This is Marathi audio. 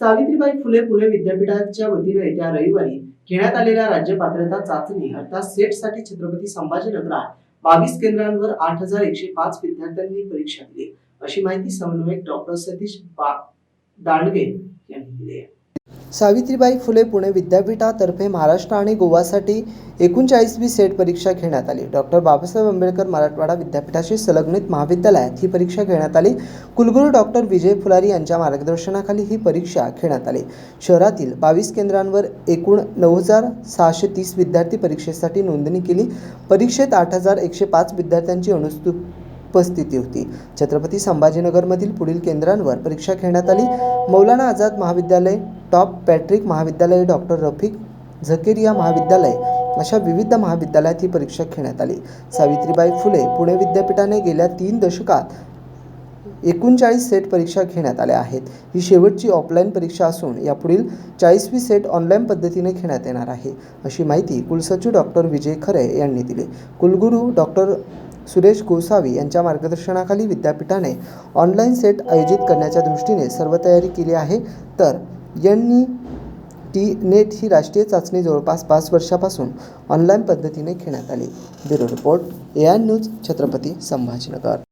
सावित्रीबाई फुले पुणे विद्यापीठाच्या वतीने येत्या रविवारी घेण्यात आलेल्या राज्य पात्रता चाचणी अर्थात सेटसाठी छत्रपती संभाजीनगरात बावीस केंद्रांवर आठ हजार एकशे पाच विद्यार्थ्यांनी परीक्षा दिली. अशी माहिती समन्वयक डॉक्टर सतीश बा दांडगे यांनी दिली आहे. सावित्रीबाई फुले पुणे विद्यापीठातर्फे महाराष्ट्र आणि गोवासाठी एकोणचाळीसवी सेट परीक्षा घेण्यात आली. डॉक्टर बाबासाहेब आंबेडकर मराठवाडा विद्यापीठाशी संलग्नित महाविद्यालयात ही परीक्षा घेण्यात आली. कुलगुरू डॉक्टर विजय फुलारी यांच्या मार्गदर्शनाखाली ही परीक्षा घेण्यात आली. शहरातील बावीस केंद्रांवर एकूण नऊ हजार सहाशे तीस विद्यार्थी परीक्षेसाठी नोंदणी केली. परीक्षेत आठ हजार एकशे पाच विद्यार्थ्यांची अनुस्तू उपस्थिती होती. छत्रपती संभाजीनगरमधील पुढील केंद्रांवर परीक्षा घेण्यात आली. मौलाना आझाद महाविद्यालय टॉप पॅट्रिक महाविद्यालय डॉक्टर रफिक झकेरिया महाविद्यालय अशा विविध महाविद्यालयात ही परीक्षा घेण्यात आली. सावित्रीबाई फुले पुणे विद्यापीठाने गेल्या तीन दशकात एकोणचाळीस सेट परीक्षा घेण्यात आल्या आहेत. ही शेवटची ऑफलाईन परीक्षा असून यापुढील चाळीसवी सेट ऑनलाईन पद्धतीने घेण्यात येणार आहे अशी माहिती कुलसचिव डॉक्टर विजय खरे यांनी दिली. कुलगुरू डॉक्टर सुरेश गोसावी यांच्या मार्गदर्शनाखाली विद्यापीठाने ऑनलाईन सेट आयोजित करण्याच्या दृष्टीने सर्व तयारी केली आहे. तर यांनी टी नेट ही राष्ट्रीय चाचणी जवळपास पाच वर्षापासून ऑनलाईन पद्धतीने घेण्यात आली. Bureau report A I news Chhatrapati Sambhajinagar.